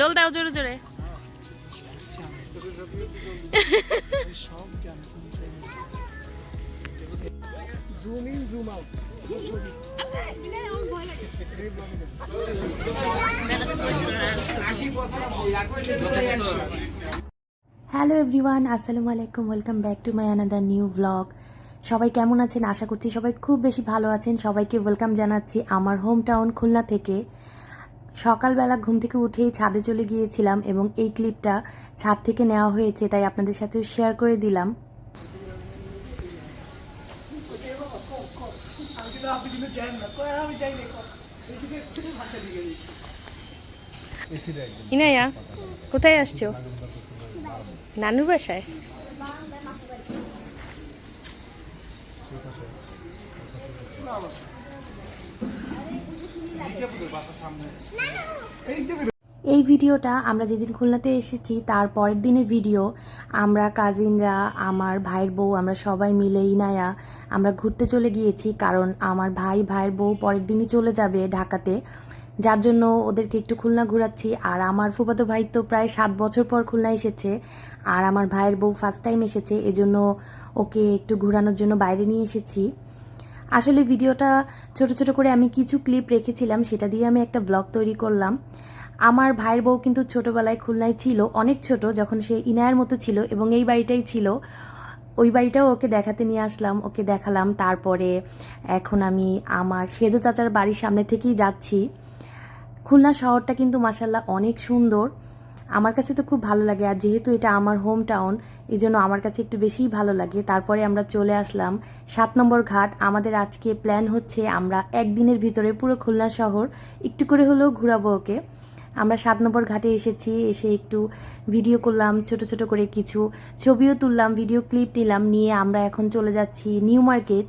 দোল দাও জোরে জোরে। জুম ইন জুম আউট ব্লগে। হ্যালো এভরিওয়ান আসসালামু আলাইকুম welcome back to my another new vlog সবাই কেমন আছেন? আশা করছি সবাই খুব বেশি ভালো আছেন। সবাইকে ওয়েলকাম জানাচ্ছি আমার হোম টাউন খুলনা থেকে। সকালবেলা ঘুম থেকে উঠেই ছাদে চলে গিয়েছিলাম এবং এই ক্লিপটা ছাদ থেকে নেওয়া হয়েছে তাই আপনাদের সাথে শেয়ার করে দিলাম। ইনায়া কোথায় আসছো? নানুর বাসায়? এই যে এই ভিডিওটা আমরা যেদিন খুলনাতে এসেছি, তার পরের দিনের ভিডিও, আমরা কাজিনরা আমার ভাইয়ের বউ, আমরা সবাই মিলে ইনায়া, আমরা ঘুরতে চলে গিয়েছি কারণ আমার ভাই, ভাইয়ের বউ পরের দিনই চলে যাবে ঢাকাতে। যার জন্য ওদেরকে একটু খুলনা ঘোরাচ্ছি। আর আমার ফুফাতো ভাই তো প্রায় সাত বছর পর খুলনা এসেছে। আর আমার ভাইয়ের বউ ফার্স্ট টাইম এসেছে, এজন্য ওকে একটু ঘোরানোর জন্য বাইরে নিয়ে এসেছি। আসলে ভিডিওটা ছোট ছোট করে আমি কিছু ক্লিপ রেখেছিলাম, সেটা দিয়ে আমি একটা ব্লগ তৈরি করলাম। আমার ভাইয়ের বউ কিন্তু ছোটোবেলায় খুলনায় ছিল, অনেক ছোট, যখন সে ইনায়ের মতো ছিল এবং এই বাড়িটাই ছিল। ওই বাড়িটাও ওকে দেখাতে নিয়ে আসলাম, ওকে দেখালাম, তারপরে এখন আমি আমার সেজো চাচার বাড়ির সামনে থেকেই যাচ্ছি। খুলনা শহরটা কিন্তু মাসাল্লাহ অনেক সুন্দর। আমার কাছে তো খুব ভালো লাগে। আর যেহেতু এটা আমার হোম টাউন এই জন্য আমার কাছে একটু বেশিই ভালো লাগে। তারপরে আমরা চলে আসলাম সাত নম্বর ঘাট। আমাদের আজকে প্ল্যান হচ্ছে আমরা একদিনের ভিতরে পুরো খুলনা শহর একটু করে হলেও ঘুরাবো ওকে। আমরা সাত নম্বর ঘাটে এসেছি, এসে একটু ভিডিও করলাম, ছোট ছোট করে কিছু ছবিও তুললাম ভিডিও ক্লিপ নিলাম, নিয়ে আমরা এখন চলে যাচ্ছি নিউ মার্কেট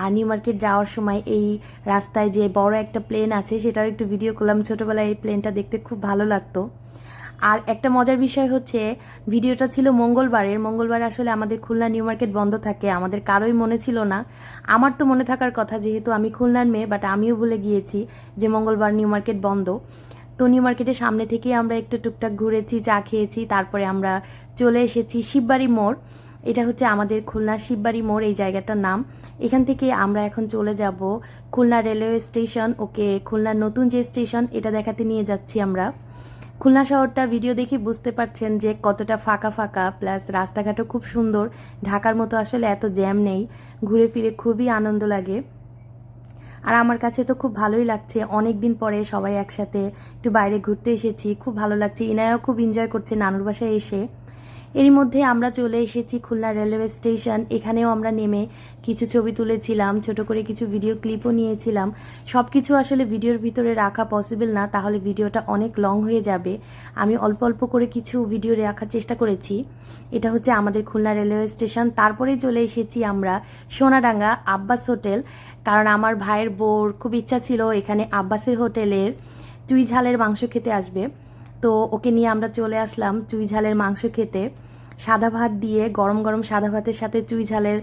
আর নিউ মার্কেট যাওয়ার সময় এই রাস্তায় যে বড় একটা প্লেন আছে, সেটাও একটু ভিডিও করলাম। ছোটোবেলায় এই প্লেনটা দেখতে খুব ভালো লাগতো। আর একটা মজার বিষয় হচ্ছে, ভিডিওটা ছিল মঙ্গলবারের। মঙ্গলবার আসলে আমাদের খুলনা নিউ মার্কেট বন্ধ থাকে, আমাদের কারোই মনে ছিল না। আমার তো মনে থাকার কথা, যেহেতু আমি খুলনার মেয়ে বাট আমিও ভুলে গিয়েছি যে মঙ্গলবার নিউ মার্কেট বন্ধ। তো নিউ মার্কেটের সামনে থেকেই আমরা একটু টুকটাক ঘুরেছি, চা খেয়েছি, তারপরে আমরা চলে এসেছি শিববাড়ি মোড়। এটা হচ্ছে আমাদের খুলনা শিববাড়ি মোড়, এই জায়গাটার নাম। এখান থেকে আমরা এখন চলে যাব খুলনা রেলওয়ে স্টেশন। ওকে, খুলনার নতুন যে স্টেশন, এটা দেখাতে নিয়ে যাচ্ছি আমরা। খুলনা শহরটা ভিডিও দেখে বুঝতে পারছেন যে কতটা ফাঁকা ফাঁকা প্লাস রাস্তাঘাটও খুব সুন্দর। ঢাকার মতো আসলে এত জ্যাম নেই, ঘুরে ফিরে খুবই আনন্দ লাগে। আর আমার কাছে তো খুব ভালোই লাগছে অনেক দিন পরে সবাই একসাথে একটু বাইরে ঘুরতে এসেছি, খুব ভালো লাগছে। ইনায়াও খুব এনজয় করছে নানুর বাসায় এসে। এরই মধ্যে আমরা চলে এসেছি খুলনা রেলওয়ে স্টেশন। এখানেও আমরা নেমে কিছু ছবি তুলেছিলাম, ছোট করে কিছু ভিডিও ক্লিপও নিয়েছিলাম। সব কিছু আসলে ভিডিওর ভিতরে রাখা পসিবল না, তাহলে ভিডিওটা অনেক লং হয়ে যাবে। আমি অল্প অল্প করে কিছু ভিডিও রাখার চেষ্টা করেছি। এটা হচ্ছে আমাদের খুলনা রেলওয়ে স্টেশন। তারপরেই চলে এসেছি আমরা সোনাডাঙ্গা আব্বাস হোটেল। কারণ আমার ভাইয়ের বোর খুব ইচ্ছা ছিল এখানে আব্বাসের হোটেলের চুই ঝালের মাংস খেতে আসবে। তো ওকে নিয়ে আমরা চলে আসলাম চুই ঝালের মাংস খেতে। সাদা ভাত দিয়ে, গরম গরম সাদা ভাতের সাথে চুই ঝালের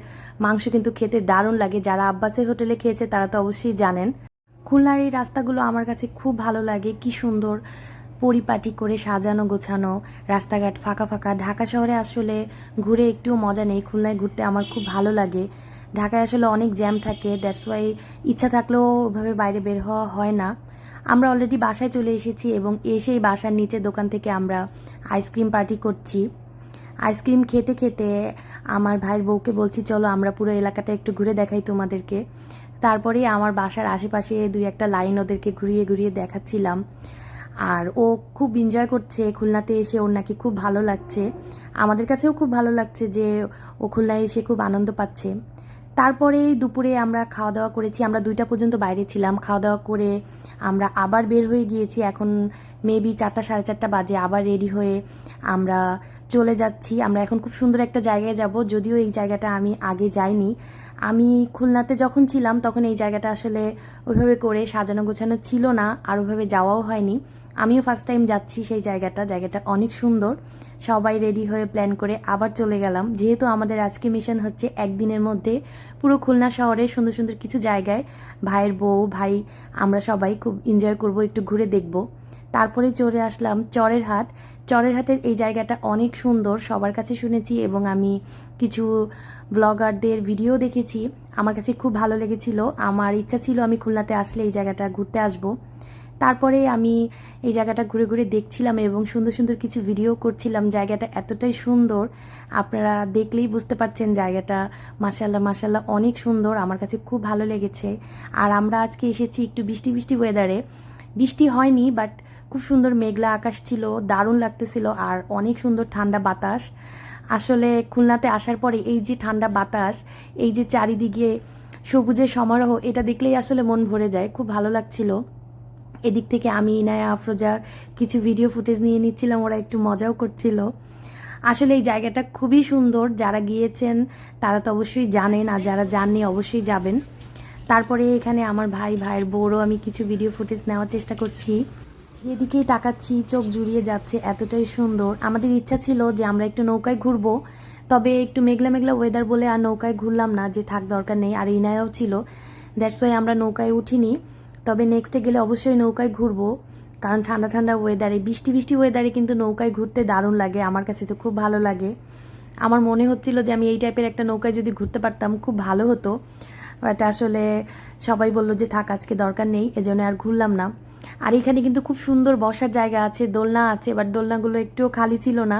মাংস কিন্তু খেতে দারুণ লাগে। যারা আব্বাসের হোটেলে খেয়েছে তারা তো অবশ্যই জানেন। খুলনার এই রাস্তাগুলো আমার কাছে খুব ভালো লাগে। কি সুন্দর পরিপাটি করে সাজানো, গোছানো। রাস্তাঘাট ফাঁকা ফাঁকা। ঢাকা শহরে আসলে ঘুরে একটুও মজা নেই। খুলনায় ঘুরতে আমার খুব ভালো লাগে। ঢাকায় আসলে অনেক জ্যাম থাকে। দ্যাটস ওয়াই ইচ্ছা থাকলেও ওভাবে বাইরে বের হওয়া হয় না। আমরা অলরেডি বাসায় চলে এসেছি এবং এসেই বাসার নিচে দোকান থেকে আমরা আইসক্রিম পার্টি করছি। আইসক্রিম খেতে খেতে আমার ভাইয়ের বউকে বলছি, চলো আমরা পুরো এলাকাটা একটু ঘুরে দেখাই তোমাদেরকে। তারপরে আমার বাসার আশেপাশে দুই একটা লাইন ওদেরকে ঘুরিয়ে ঘুরিয়ে দেখাচ্ছিলাম। আর ও খুব এনজয় করছে, খুলনাতে এসে ওর নাকি খুব ভালো লাগছে। আমাদের কাছেও খুব ভালো লাগছে যে ও খুলনায় এসে খুব আনন্দ পাচ্ছে। তারপরে দুপুরে আমরা খাওয়া দাওয়া করেছি। আমরা দুইটা পর্যন্ত বাইরে ছিলাম। খাওয়া দাওয়া করে আমরা আবার বের হয়ে গিয়েছি। এখন মেবি চারটা, সাড়ে চারটা বাজে। আবার রেডি হয়ে আমরা চলে যাচ্ছি। আমরা এখন খুব সুন্দর একটা জায়গায় যাব। যদিও এই জায়গাটা আমি আগে যাইনি। আমি খুলনাতে যখন ছিলাম, তখন এই জায়গাটা আসলে ওইভাবে করে সাজানো গোছানো ছিল না। আর ওইভাবে যাওয়াও হয়নি। আমিও ফার্স্ট টাইম যাচ্ছি সেই জায়গাটা। জায়গাটা অনেক সুন্দর। সবাই রেডি হয়ে প্ল্যান করে আবার চলে গেলাম। যেহেতু আমাদের আজকে মিশন হচ্ছে একদিনের মধ্যে পুরো খুলনা শহরে সুন্দর সুন্দর কিছু জায়গায়। ভাইয়ের বউ, ভাই, আমরা সবাই খুব এনজয় করব, একটু ঘুরে দেখব। তারপরে চলে আসলাম চরের হাট। চরের হাটের এই জায়গাটা অনেক সুন্দর, সবার কাছে শুনেছি এবং আমি কিছু ব্লগারদের ভিডিও দেখেছি। আমার কাছে খুব ভালো লেগেছিল। আমার ইচ্ছা ছিল আমি খুলনাতে আসলে এই জায়গাটা ঘুরতে আসব। তারপরে আমি এই জায়গাটা ঘুরে ঘুরে দেখছিলাম এবং সুন্দর সুন্দর কিছু ভিডিও করছিলাম। জায়গাটা এতটাই সুন্দর, আপনারা দেখলেই বুঝতে পারছেন জায়গাটা। মাসাল্লাহ মাসাল্লাহ অনেক সুন্দর। আমার কাছে খুব ভালো লেগেছে। আর আমরা আজকে এসেছি একটু বৃষ্টি বৃষ্টি ওয়েদারে বৃষ্টি হয়নি বাট খুব সুন্দর মেঘলা আকাশ ছিল, দারুণ লাগতেছিল আর অনেক সুন্দর ঠান্ডা বাতাস। আসলে খুলনাতে আসার পরে এই যে ঠান্ডা বাতাস, এই যে চারিদিকে সবুজের সমারোহ, এটা দেখলেই আসলে মন ভরে যায়। খুব ভালো লাগছিল। এদিক থেকে আমি, ইনায়া, আফরোজার কিছু ভিডিও ফুটেজ নিয়ে নিচ্ছিলাম, ওরা একটু মজাও করছিল। আসলে এই জায়গাটা খুবই সুন্দর। যারা গিয়েছেন, তারা তো অবশ্যই জানেন, আর যারা জাননি অবশ্যই যাবেন। তারপরে এখানে আমার ভাই, ভাইয়ের বউরও আমি কিছু ভিডিও ফুটেজ নেওয়ার চেষ্টা করছি। যেদিকেই তাকাচ্ছি, চোখ জুড়িয়ে যাচ্ছে, এতটাই সুন্দর। আমাদের ইচ্ছা ছিল যে আমরা একটু নৌকায় ঘুরবো, তবে একটু মেঘলা মেঘলা ওয়েদার বলে আর নৌকায় ঘুরলাম না, যে থাক দরকার নেই। আর ইনায়াও ছিল দ্যাটস ওয়াই আমরা নৌকায় উঠিনি। তবে নেক্সটে গেলে অবশ্যই নৌকায় ঘুরবো। কারণ ঠান্ডা ঠান্ডা ওয়েদারে বৃষ্টি বৃষ্টি ওয়েদারে কিন্তু নৌকায় ঘুরতে দারুণ লাগে। আমার কাছে তো খুব ভালো লাগে। আমার মনে হচ্ছিল যে আমি এই টাইপের একটা নৌকায় যদি ঘুরতে পারতাম, খুব ভালো হতো। বাট আসলে সবাই বলল যে থাক, আজকে দরকার নেই, এজন্য আর ঘুরলাম না। আর এখানে কিন্তু খুব সুন্দর বসার জায়গা আছে, দোলনা আছে বাট দোলনাগুলো একটুও খালি ছিল না।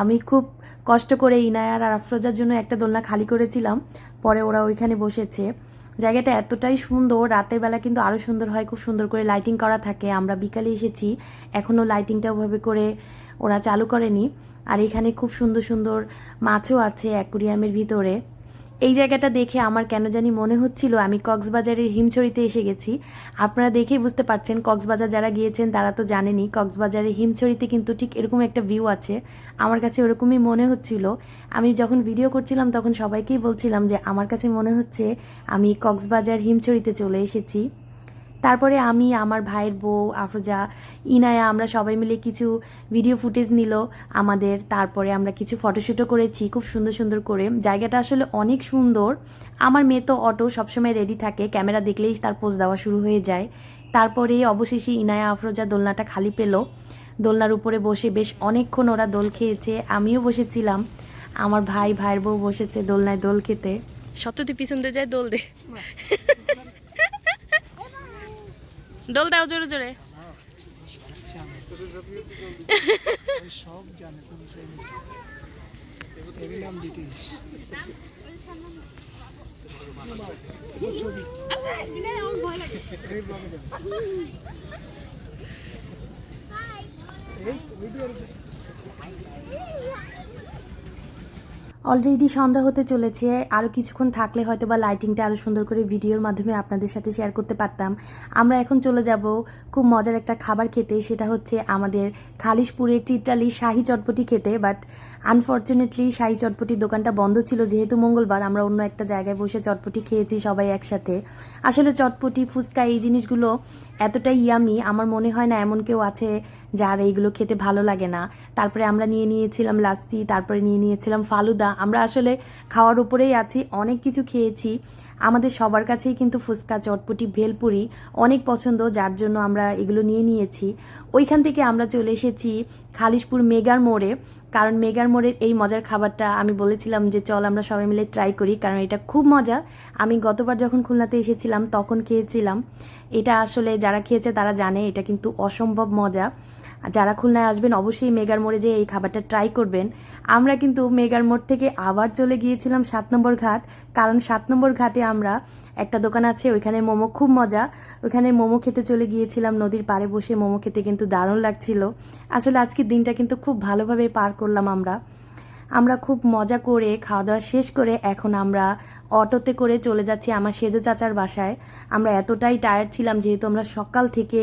আমি খুব কষ্ট করে ইনায়ার আর আফরোজার জন্য একটা দোলনা খালি করেছিলাম। পরে ওরা ওইখানে বসেছে। জায়গাটা এতটাই সুন্দর, রাতের বেলা কিন্তু আরও সুন্দর হয়, খুব সুন্দর করে লাইটিং করা থাকে। আমরা বিকালে এসেছি, এখনও লাইটিংটা ওভাবে করে ওরা চালু করেনি। আর এখানে খুব সুন্দর সুন্দর মাছও আছে অ্যাকুরিয়ামের ভিতরে। এই জায়গাটা দেখে আমার কেন জানি মনে হচ্ছিল আমি কক্সবাজারের হিমছড়িতে এসে গেছি। আপনারা দেখেই বুঝতে পারছেন কক্সবাজার যারা গিয়েছেন তারা তো জানেনি কক্সবাজারের হিমছড়িতে কিন্তু ঠিক এরকম একটা ভিউ আছে। আমার কাছে ওরকমই মনে হচ্ছিল। আমি যখন ভিডিও করছিলাম তখন সবাইকেই বলছিলাম যে আমার কাছে মনে হচ্ছে আমি কক্সবাজার হিমছড়িতে চলে এসেছি। তারপরে আমি আমার ভাইয়ের বউ আফরোজা ইনায়া আমরা সবাই মিলে কিছু ভিডিও ফুটেজ নিল আমাদের। তারপরে আমরা কিছু ফটোশ্যুটও করেছি খুব সুন্দর সুন্দর করে। জায়গাটা আসলে অনেক সুন্দর। আমার মেয়ে তো অটো সবসময় রেডি থাকে ক্যামেরা দেখলেই তার পোজ দেওয়া শুরু হয়ে যায়। তারপরে অবশেষে ইনায়া আফরোজা দোলনাটা খালি পেল। দোলনার উপরে বসে বেশ অনেকক্ষণ ওরা দোল খেয়েছে আমিও বসেছিলাম। আমার ভাই ভাইয়ের বউ বসেছে দোলনায় দোল খেতে। সত্যি পিছন দিয়ে যায় দোল দে। দোল দাও জোরে জোরে। সব জানে নাম এই ওই দিয়ে অলরেডি সন্ধ্যা হতে চলেছে আরও কিছুক্ষণ থাকলে হয়তো বা লাইটিংটা আরও সুন্দর করে ভিডিওর মাধ্যমে আপনাদের সাথে শেয়ার করতে পারতাম। আমরা এখন চলে যাব খুব মজার একটা খাবার খেতে, সেটা হচ্ছে আমাদের খালিশপুরের চিত্রালি শাহি চটপটি খেতে। বাট আনফর্চুনেটলি শাহি চটপটির দোকানটা বন্ধ ছিল, যেহেতু মঙ্গলবার আমরা অন্য একটা জায়গায় বসে চটপটি খেয়েছি সবাই একসাথে। আসলে চটপটি, ফুচকা এই জিনিসগুলো এতটাই ইয়ামি, আমার মনে হয় না এমন কেউ আছে যার এইগুলো খেতে ভালো লাগে না। তারপরে আমরা নিয়ে নিয়েছিলাম লাচ্ছি, তারপরে নিয়ে নিয়েছিলাম ফালুদা। আমরা আসলে খাওয়ার উপরেই আছি, অনেক কিছু খেয়েছি। আমাদের সবার কাছেই কিন্তু ফুচকা, চটপটি, ভেলপুরি অনেক পছন্দ, যার জন্য আমরা এগুলো নিয়ে নিয়েছি। ওইখান থেকে আমরা চলে এসেছি খালিশপুর মেগার মোড়ে। কারণ মেগার মোড়ের এই মজার খাবারটা আমি বলেছিলাম যে চল আমরা সবাই মিলে ট্রাই করি, কারণ এটা খুব মজা। আমি গতবার যখন খুলনাতে এসেছিলাম, তখন খেয়েছিলাম। এটা আসলে যারা খেয়েছে তারা জানে, এটা কিন্তু অসম্ভব মজা। যারা খুলনায় আসবেন, অবশ্যই মেগার মোড়ে যেয়ে এই খাবারটা ট্রাই করবেন। আমরা কিন্তু মেগার মোড় থেকে আবার চলে গিয়েছিলাম সাত নম্বর ঘাট, কারণ সাত নম্বর ঘাটে আমরা একটা দোকান আছে, ওইখানে মোমো খুব মজা। ওইখানে মোমো খেতে চলে গিয়েছিলাম, নদীর পাড়ে বসে মোমো খেতে কিন্তু দারুণ লাগছিল। আসলে আজকের দিনটা কিন্তু খুব ভালোভাবে পার করলাম আমরা। আমরা খুব মজা করে খাওয়া দাওয়া শেষ করে এখন আমরা অটোতে করে চলে যাচ্ছি আমার সেজো চাচার বাসায়। আমরা এতটাই টায়ার্ড ছিলাম, যেহেতু আমরা সকাল থেকে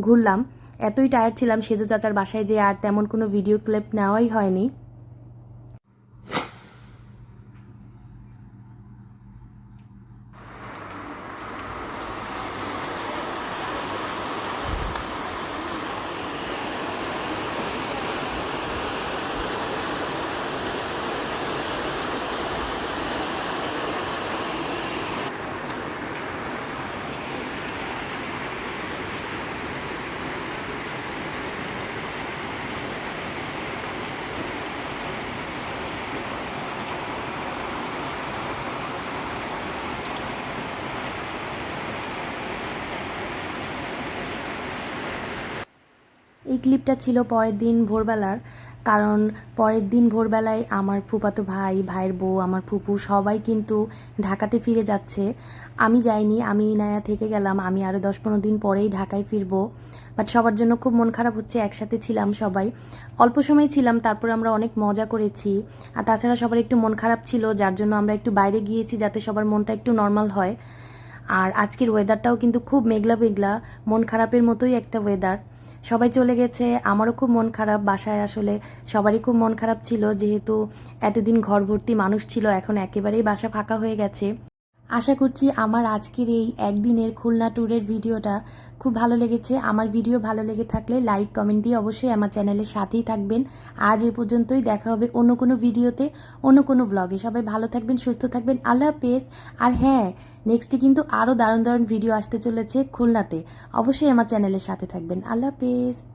ঘুরলাম। এতই টায়ার্ড ছিলাম সেজু চাচার বাসায় যে আর তেমন কোনো ভিডিও ক্লিপ নেওয়াই হয়নি। এই ক্লিপটা ছিল পরের দিন ভোরবেলার। কারণ পরের দিন ভোরবেলায় আমার ফুপাতো ভাই, ভাইয়ের বউ, আমার ফুপু সবাই কিন্তু ঢাকাতে ফিরে যাচ্ছে। আমি যাইনি, আমি ইনায়া থেকে গেলাম, আমি আরও দশ পনেরো দিন পরেই ঢাকায় ফিরবো। বাট সবার জন্য খুব মন খারাপ হচ্ছে, একসাথে ছিলাম সবাই। অল্প সময় ছিলাম, তারপর আমরা অনেক মজা করেছি। আর তাছাড়া সবার একটু মন খারাপ ছিল, যার জন্য আমরা একটু বাইরে গিয়েছি যাতে সবার মনটা একটু নর্মাল হয়। আর আজকের ওয়েদারটাও কিন্তু খুব মেঘলা মেঘলা মন খারাপের মতোই একটা ওয়েদার সবাই চলে গেছে। আমারও খুব মন খারাপ। বাসায় আসলে সবারই খুব মন খারাপ ছিল। যেহেতু এতদিন ঘর ভর্তি মানুষ ছিল, এখন একেবারেই বাসা ফাঁকা হয়ে গেছে। আশা করছি আমার আজকের এই একদিনের খুলনা ট্যুরের ভিডিওটা খুব ভালো লেগেছে। আমার ভিডিও ভালো লেগে থাকলে লাইক, কমেন্ট দিয়ে অবশ্যই আমার চ্যানেলের সাথেই থাকবেন। আজ এ পর্যন্তই, দেখা হবে অন্য কোনো ভিডিওতে, অন্য কোনো ব্লগে সবাই ভালো থাকবেন, সুস্থ থাকবেন। আল্লাহ হাফেজ। আর হ্যাঁ নেক্সটে কিন্তু আরও দারুণ দারুণ ভিডিও আসতে চলেছে খুলনাতে। অবশ্যই আমার চ্যানেলের সাথে থাকবেন। আল্লাহ হাফেজ।